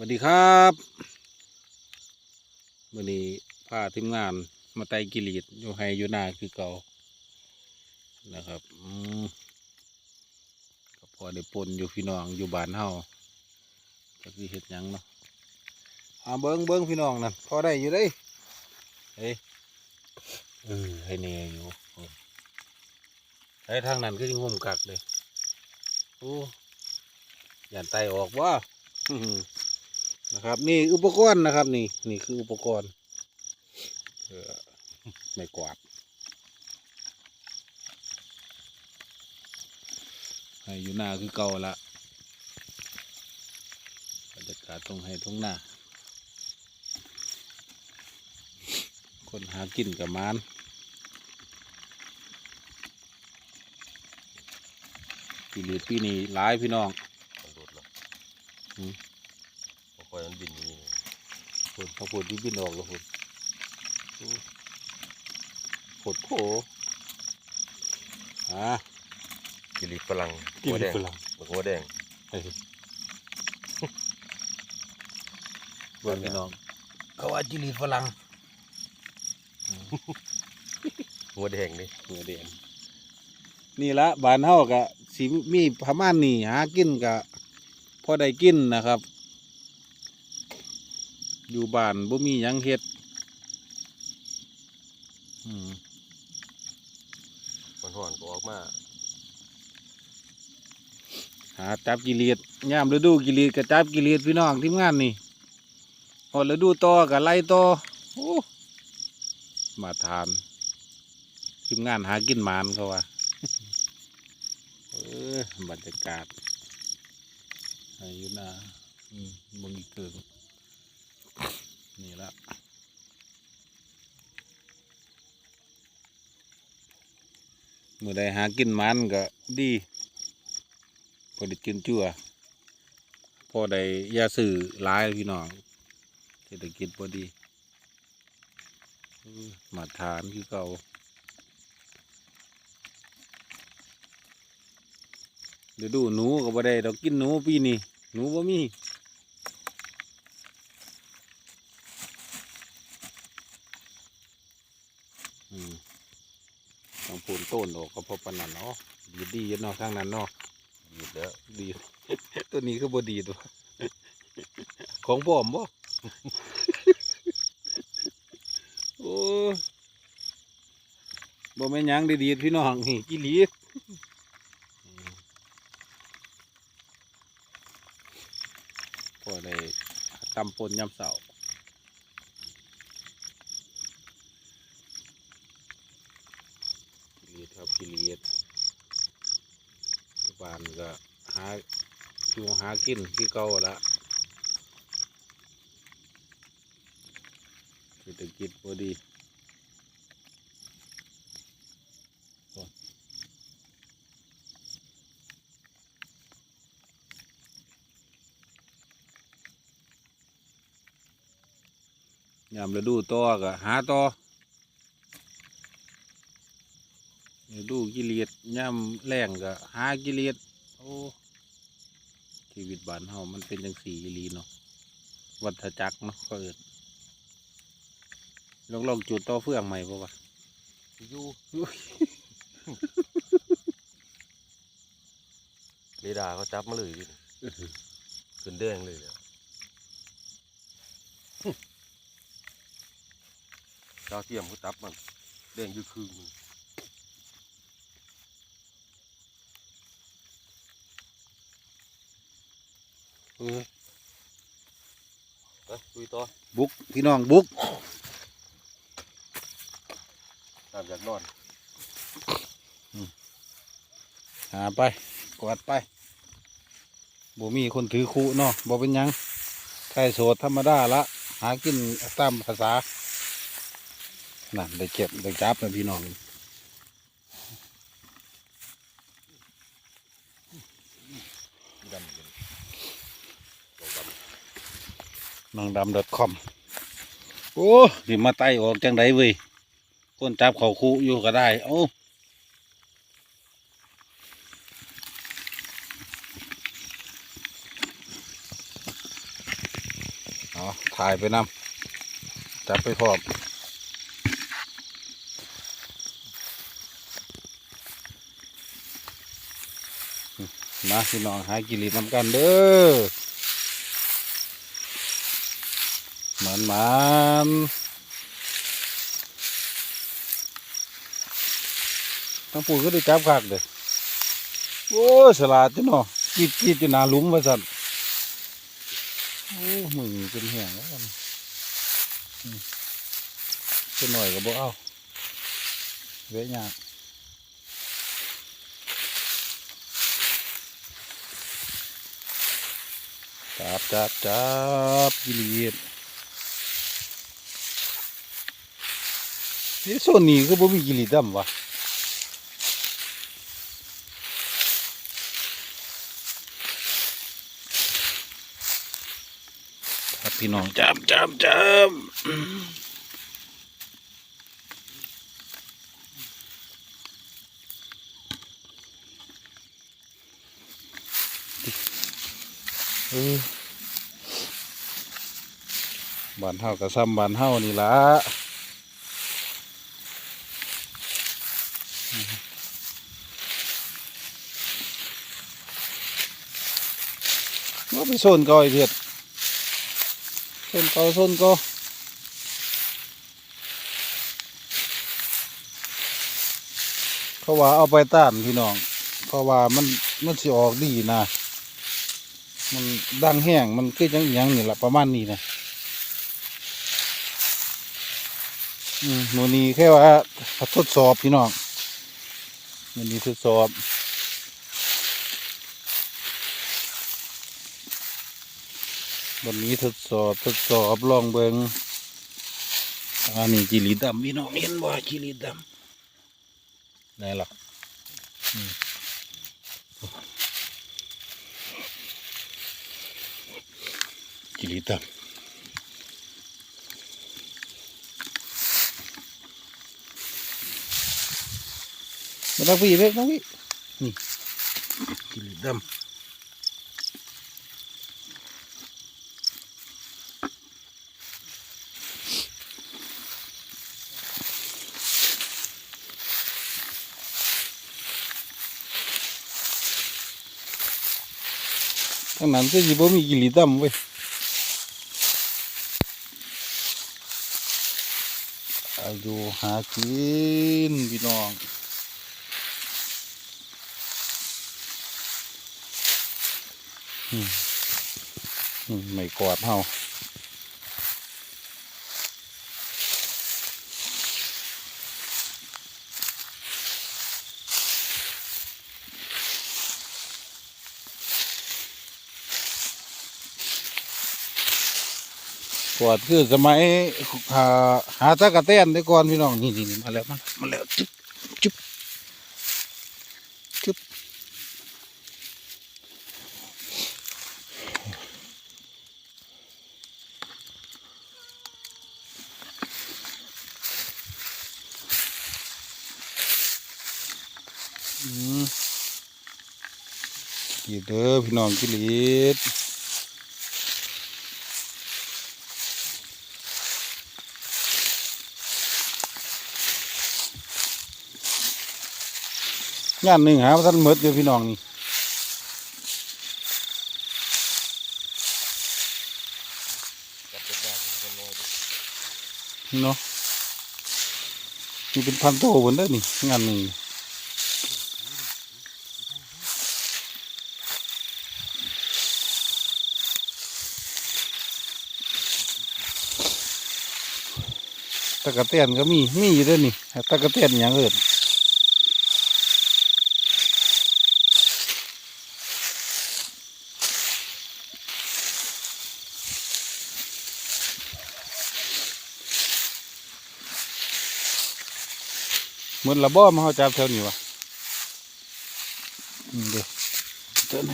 วัสดีครับวันนี้พาทีมงานมาไต่กิรีดอยู่ไฮอยู่นาคือเก่านะครับก็พอได้ปนอยู่พี่น้องอยู่บ้านเฮาจะคือเห็ดยังเนาะอาเบิ้งเบิ้งพี่น้องนั่นพอได้อยู่ได้เฮ้ยเออให้เนยอยู่ไอ้ทางนั้นก็ยังงมกักเลยโอ้ยันไตออกว่า นะครับ นี่อุปกรณ์นะครับ นี่นี่คืออุปกรณ์เออไม่กวาดให้อยู่หน้าคือเก่าละบรรยากาศตรงให้ตรงหน้า คนหากินกับมานปีเหลือปีนี้หลายพี่น้อง มันโดดแล้ว อืม พอคอยมันบินอยู่นี่ ฝนพอฝนที่บินออกแล้วฝนฝนโผอ่ากิริฝรั่งกิหัวนแดงฝรั่งหัวแดงเฮ้ยเบิ่งพี่น้องเขาว่าจิลีฝรั่งหัวแดงนี่หัวแดงนี่ละบ้านเฮากะสิมีประมาณนี้หากินกะพอได้กินนะครับ อยู่บ้านบ่มีหยังเฮ็ดอืมมันห่อนก็ออกมา หาจับกิเลสยามฤดูกิเลสก็จับกิเลสพี่น้องทีมงานนี่พอฤดูต่อก็ไล่ต่อโอ้มาทานทีมงานหากินหมานเขาว่าเออบรรยากาศอายุนาอืมบงอีกเกิง นี่ละเมื่อใดหากินมันก็ดีพอได้กินจั่วพอได้ยาสื่อหลายพี่น้องเศรษฐกิจพอดีมาทานคือเก่าเดี๋ยวดูหนูก็บ่ได้เรากินหนูปีนี้หนูบ่มีอืมต้องปูนต้นออ กก็เพราะปานนั้นเนาะดีดีๆเนาะข้างนั้นเนาะดีดแล้วดี ตัวนี้คือบดีตัวของผมบ่โอ้บ่แม่นหยังดีๆพี่น้องนี่กิลีพอได้ตำปนยำเสากิลี ครับกิลีบ้านก็หาอยู่หากินที่เก่าละเศรษฐกิจพอดียามฤดูต่อก็หาต่อฤดูกิเลส ยามแรงก็หากิเลสโอ้ชีวิตบ้านเฮามันเป็นจังสี่อีหลีเนาะวัฏจักรเนาะก็เอิดลองลองจุดต่อเฟืองใหม่ป่าวะอยู่เรดาร์เขาจับมาเลยดิขึ้นแดงเลยเนี่ยดาวเทียมเขาจับมันแดงอยืดคืนมัน เออ ไปคุยต่อบุกพี่น้องบุกตามจากนอนหาไปกวาดไปบ่มีคนถือคู่เนาะบ่เป็นหยังใครโสดธรรมดาละ หากินตามภาษานั่นได้เก็บได้จับนะพี่น้อง ดำเลยลงดำ น้องดำ .com โอ้ดิมาไต่ออกจังไดเว้ยคนจับเขาคูอยู่ก็ได้ โอ้ถ่ายไปนำจับไปพร้อมมาพี่น้องหากิริน้ำกันเด้อ มันมันทั้งปูก็ได้จับคักเด้อโอ้สลาดจ้ะเนาะกีดกีดอยู่หนาหลุมว่าสั่นโอ้มึงเป็นแห้งแล้วกันอืมเป็นหน่อยก็บ่เอาเวะยากจับจับจับกิลีด นี่โซนนี้ก็บ่มีกิลีดดำวะครับพี่น้องจับจับจับอืมเออบ้านเฮากับซ้ำบ้านเฮานี่ละ ไปโซนก่อยเถิดโซนเก่าโซนก่าเขาว่าเอาไปต้านพี่น้องเพราะว่ามันมันสิออกดีนะ มันดังแห้งมันคือจังยังนี่แหละประมาณนี้นะอืมหนูนี้แค่ว่าทดสอบพี่น้องมันนี้ทดสอบ วันนี้ทดสอบทดสอบลองเบิงอันนี้จิริดำพี่น้องเห็นบ่จิริดำได้หรออืมจิริดำมาดักพี่เล็กน้องพี่นี่จิริดำ นั้นก็สิบ่มีกิริดำเว้ยอายุหากินพี่น้องไม่กอดเฮา กอดคือสมัยหาหาตะกะแตนได้ก่อนพี่น้องนี่นี่มาแล้วมามาแล้วจุ๊บจุ๊บจุ๊บอืมกินเด้อพี่น้องกิลิด งานหนึ่งหาว่าท่านหมดเดียวพี่น้องนี่เนานเป็นน้อยดิเนาะนี่เป็นพันโตหมดแล้วนี่งานหนึ่งตะกะเตียนก็มีมีอยู่ด้วยนี่ตะกะเตียนอย่างอื่น หมดละบ่มาเขาจับแถวนี้วะอืมเดี๋ยวเจอไหม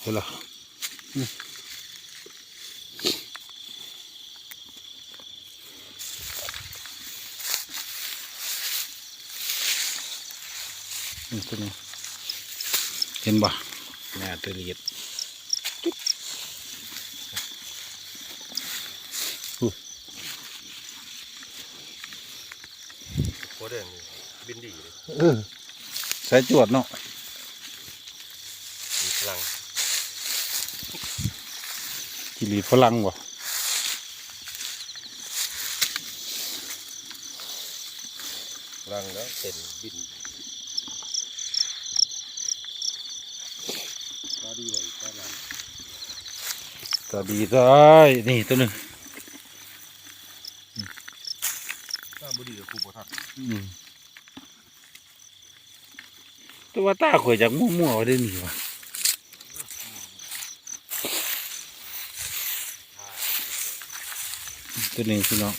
เห็นละอืมนี่ตัวนี้เห็นบ่ แม่ตะเลียดหัวแดงนี่บินดีเลยเออใส่จวดเนาะมีพลังกิรีดฝรั่งบ่พลังแล้วเต็นบินก็ดีเลยก็ลัง ก็ดีได้นี่ตัวหนึงก็บุดีกับครูบ่ทักอืมแตัวาตาข่อยจากมั่วๆได้นี่วะตัวหนึงพี่น้อง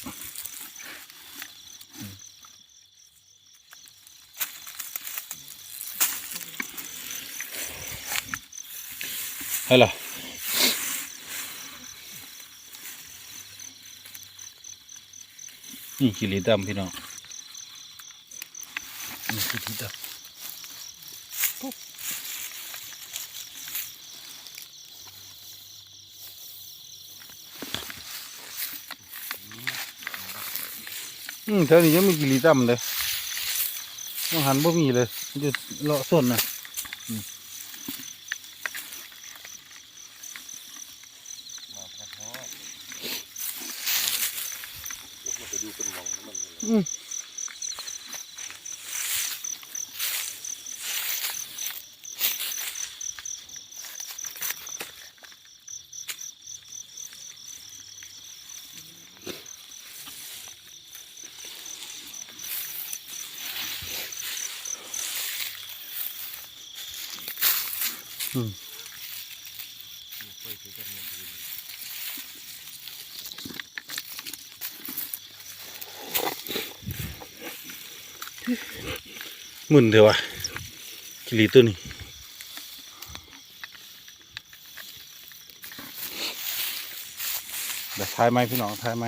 ให้ล่ นี่กิริดำพี่น้องนี่กิริดำอืมแถวนี้ยังมีกิริดำเลยต้องหันบ่มีเลยอยู่เลาะส้นนะ มาพระพ่อมันจะ ดูเป็นหมองของมันเลยอืมอืม ค่อยคือกันเนี่ยบิน มึนเถอะวะกิริตัวนี้เดี๋ยวทายไหมพี่น้องทายไหม